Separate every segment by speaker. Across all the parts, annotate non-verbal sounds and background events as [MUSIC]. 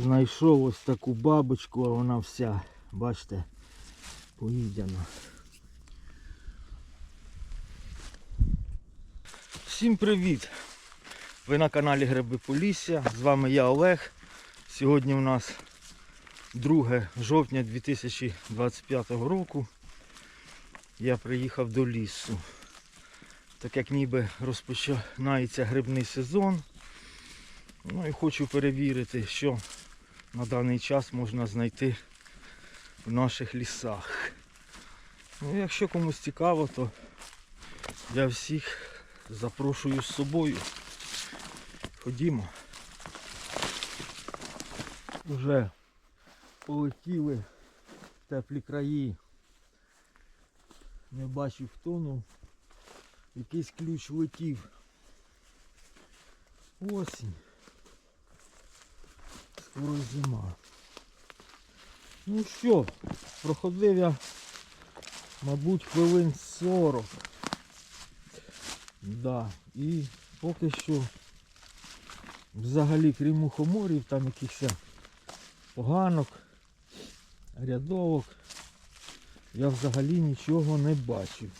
Speaker 1: знайшов ось таку бабочку, а вона вся, бачите, поїдена. Всім привіт! Ви на каналі Гриби Полісся. З вами я Олег. Сьогодні у нас 2 жовтня 2025 року. Я приїхав до лісу. Так як ніби розпочинається грибний сезон. Ну і хочу перевірити, що на даний час можна знайти в наших лісах. Ну, якщо комусь цікаво, то я всіх запрошую з собою. Ходімо. Уже полетіли в теплі краї. Не бачив хто, ну якийсь ключ летів. Осінь. Скоро зима. Ну що, проходив я, мабуть, хвилин 40. Да. І поки що взагалі крім мухоморів, там якихось поганок, рядовок, я взагалі нічого не бачив.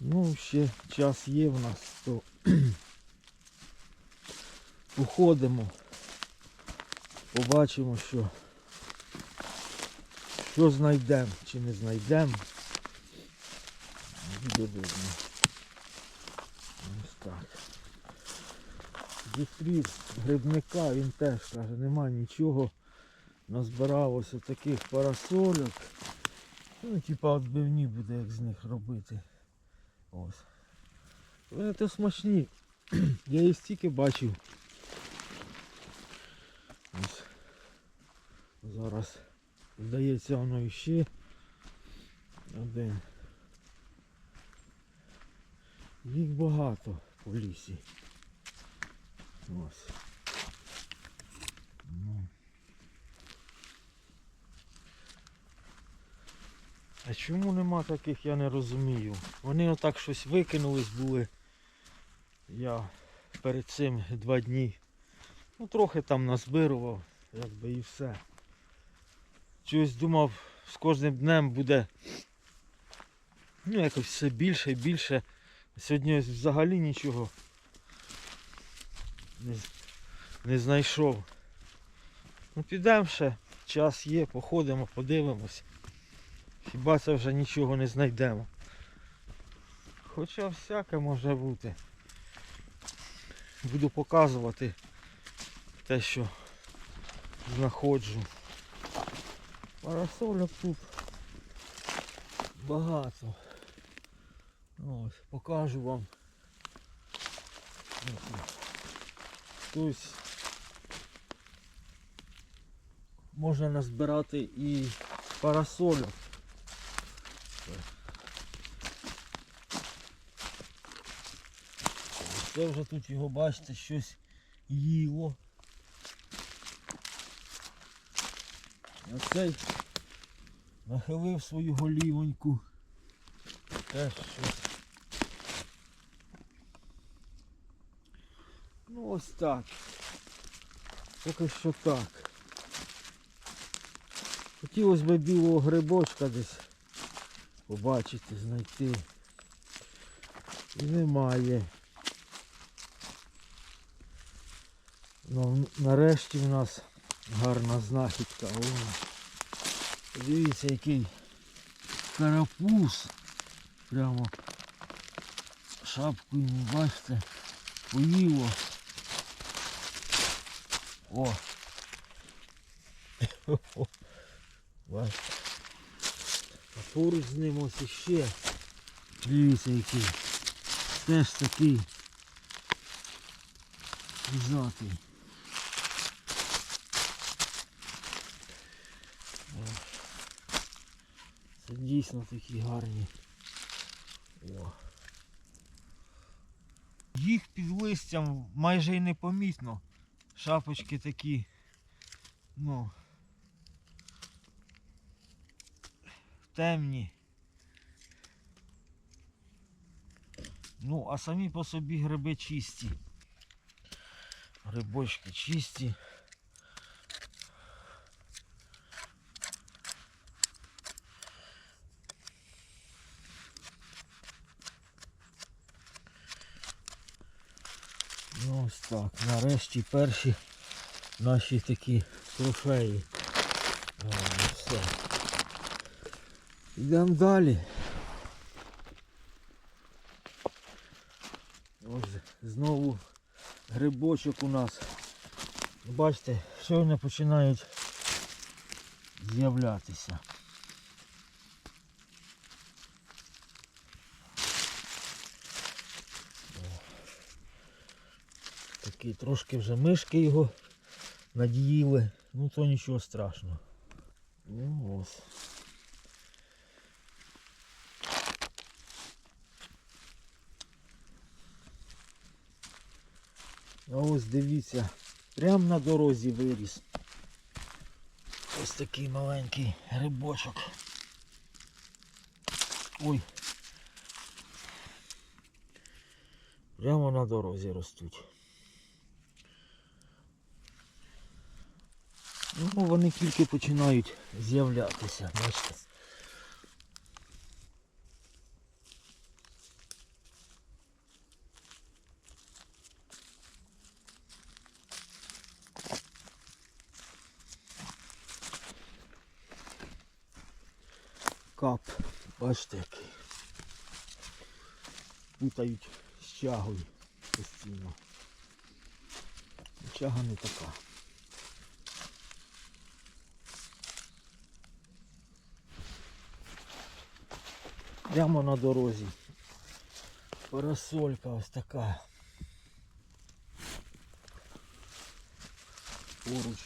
Speaker 1: Ну, ще час є в нас, то [CLEARS THROAT] походимо, побачимо, що, що знайдемо чи не знайдемо. Буде видно. Ось так. Зустрів грибника, він теж каже, нема нічого. Назбирав ось таких парасольок. Ну, типа відбивні буде як з них робити. Ось. Вони то смачні. [CLEARS THROAT] Я їх стільки бачив. Ось. Зараз здається воно іще один. Їх багато по лісі. Ось. Ну. А чому нема таких, я не розумію. Вони отак щось викинулись були. Я перед цим два дні. Ну трохи там назбирував, якби і все. Чогось думав, з кожним днем буде ну якось все більше і більше. Сьогодні взагалі нічого не, не знайшов. Ну підемо ще, час є, походимо, подивимось. Хіба це вже нічого не знайдемо. Хоча всяке може бути. Буду показувати те, що знаходжу. Парасольок тут багато. Ось, покажу вам. Тобто можна назбирати і парасольок. Це вже тут його, бачите, щось їло. А цей нахилив свою голівоньку. Теж щось. Ну ось так. Поки що так. Хотілося б білого грибочка десь побачити, знайти. І немає. Ну, нарешті в нас гарна знахідка. О, подивіться, який карапуз. Прямо шапку йому, бачите, поїло. О! [LAUGHS] Бачите. А поруч з ним ось іще. Дивіться який. Теж такий пузатий. О. Це дійсно такі гарні. О. Їх під листям майже й не помітно. Шапочки такі, ну, темні. Ну, а самі по собі гриби чисті. Грибочки чисті. так, нарешті перші наші такі трофеї. Все. Йдемо далі. Ось знову грибочок у нас. Бачите, сьогодні починають з'являтися. Такий трошки вже мишки його надіїли, ну то нічого страшного. Ну ось. А ось дивіться, прямо на дорозі виріс. Ось такий маленький грибочок. Ой. Прямо на дорозі ростуть. Ну, вони тільки починають з'являтися, бачите. Кап, бачите який. Путають з чагою постійно. Чага не така. Прямо на дорозі. Парасолька ось така. Поруч.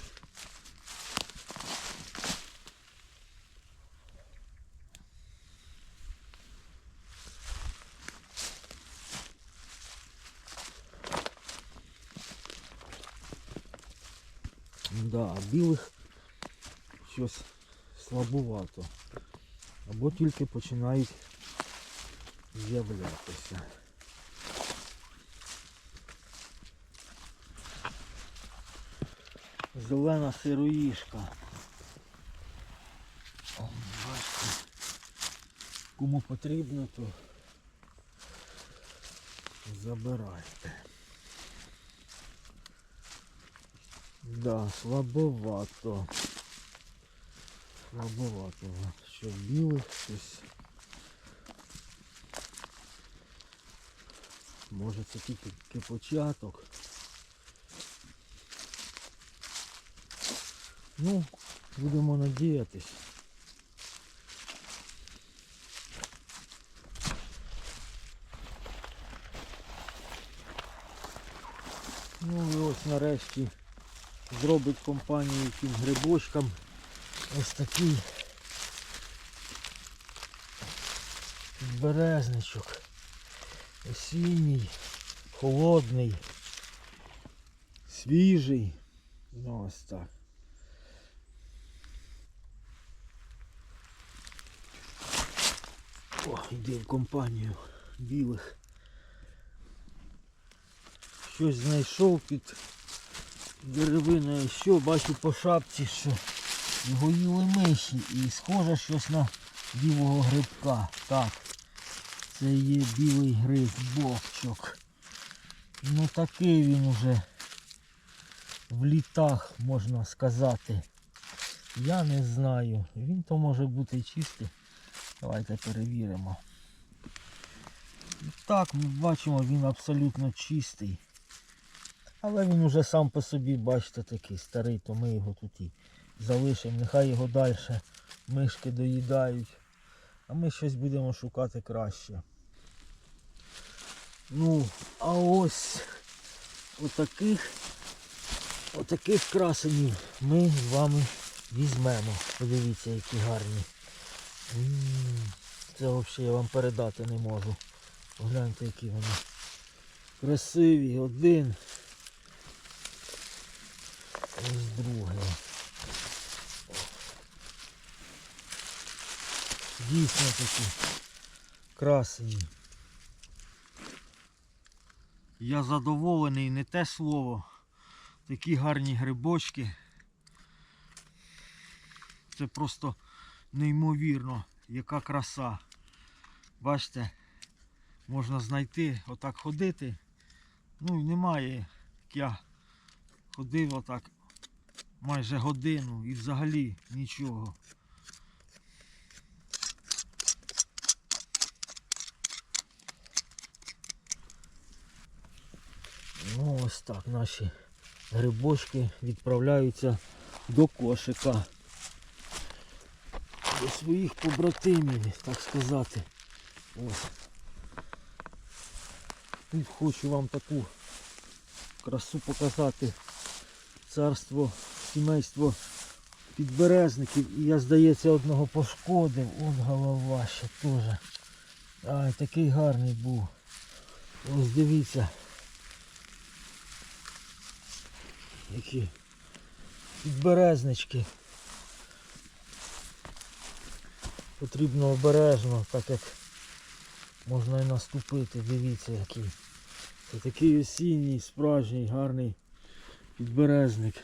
Speaker 1: Да, а білих щось слабувато. Або тільки починають з'являтися. Зелена сироїшка. О, бачите. Кому потрібно, то забирайте. Да, слабовато. Слабовато. Що білих щось. Може це тільки початок. Ну, будемо надіятись. Ну і ось нарешті зробить компанію тим грибочкам ось такий березничок. Осінній, холодний, свіжий. Ну ось так. О, йде в компанію білих. Щось знайшов під деревиною, що бачу по шапці, що його їли миші і схоже щось на білого грибка. Так. Це є білий грибочок. Ну такий він уже в літах, можна сказати. Я не знаю. Він то може бути чистий. Давайте перевіримо. Так, ми бачимо, він абсолютно чистий. Але він уже сам по собі, бачите, такий старий, то ми його тут і залишимо. Нехай його далі мишки доїдають. А ми щось будемо шукати краще. Ну, а ось отаких, отаких красенів ми з вами візьмемо. Подивіться, які гарні. Це взагалі я вам передати не можу. Погляньте, які вони красиві. Один. Ось другий. Дійсно такі красені. Я задоволений, не те слово. Такі гарні грибочки. Це просто неймовірно, яка краса. Бачите, можна знайти, отак ходити. Ну і немає як я ходив отак майже годину і взагалі нічого. Ну ось так наші грибочки відправляються до кошика. До своїх побратимів, так сказати. Ось. Тут хочу вам таку красу показати. Царство, сімейство підберезників. І я, здається, одного пошкодив. Он голова ще теж. Ай, такий гарний був. Ось дивіться. Які підберезнички. Потрібно обережно, так як можна і наступити. Дивіться який. Це такий осінній, справжній, гарний підберезник.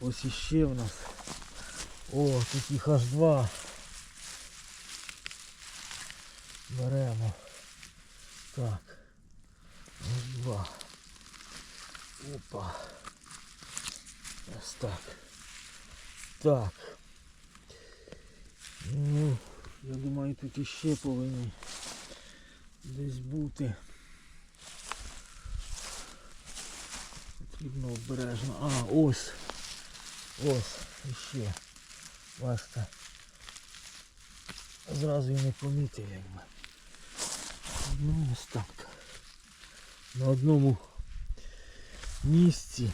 Speaker 1: Ось іще в нас. О, тут їх аж два. Беремо. Так. Ось два. Опа. Ось так. Так. Ну, я думаю, тут іще повинні десь бути. Потрібно обережно. А, ось. Ось, іще. Бачите. Зразу і не помітив якби. Ну ось так. На одному місці.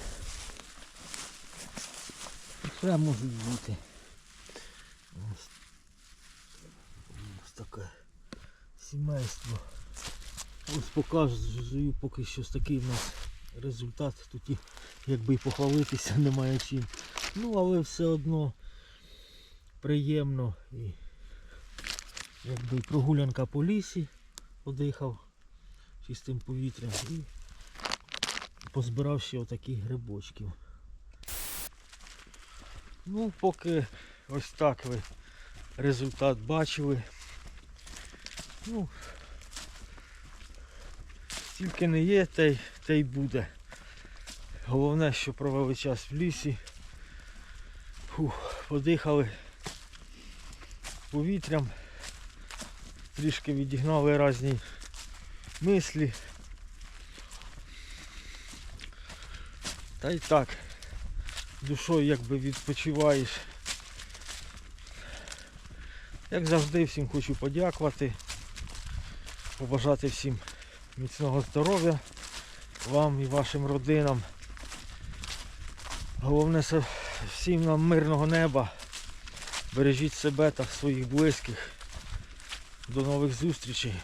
Speaker 1: Ще можуть бути. Ось, таке сімейство. Ось показую поки що такий у нас результат. Тут якби і похвалитися [LAUGHS] немає чим. Ну але все одно приємно і якби і прогулянка по лісі подихав чистим повітрям і позбирав ще отаких грибочків. Ну, поки ось так ви результат бачили. Ну, тільки не є, те й, те й буде. Головне, що провели час в лісі. Фух, подихали повітрям, трішки відігнали різні мислі. Та й так, душою якби відпочиваєш. Як завжди всім хочу подякувати, побажати всім міцного здоров'я, вам і вашим родинам. Головне всім нам мирного неба. Бережіть себе та своїх близьких. До нових зустрічей.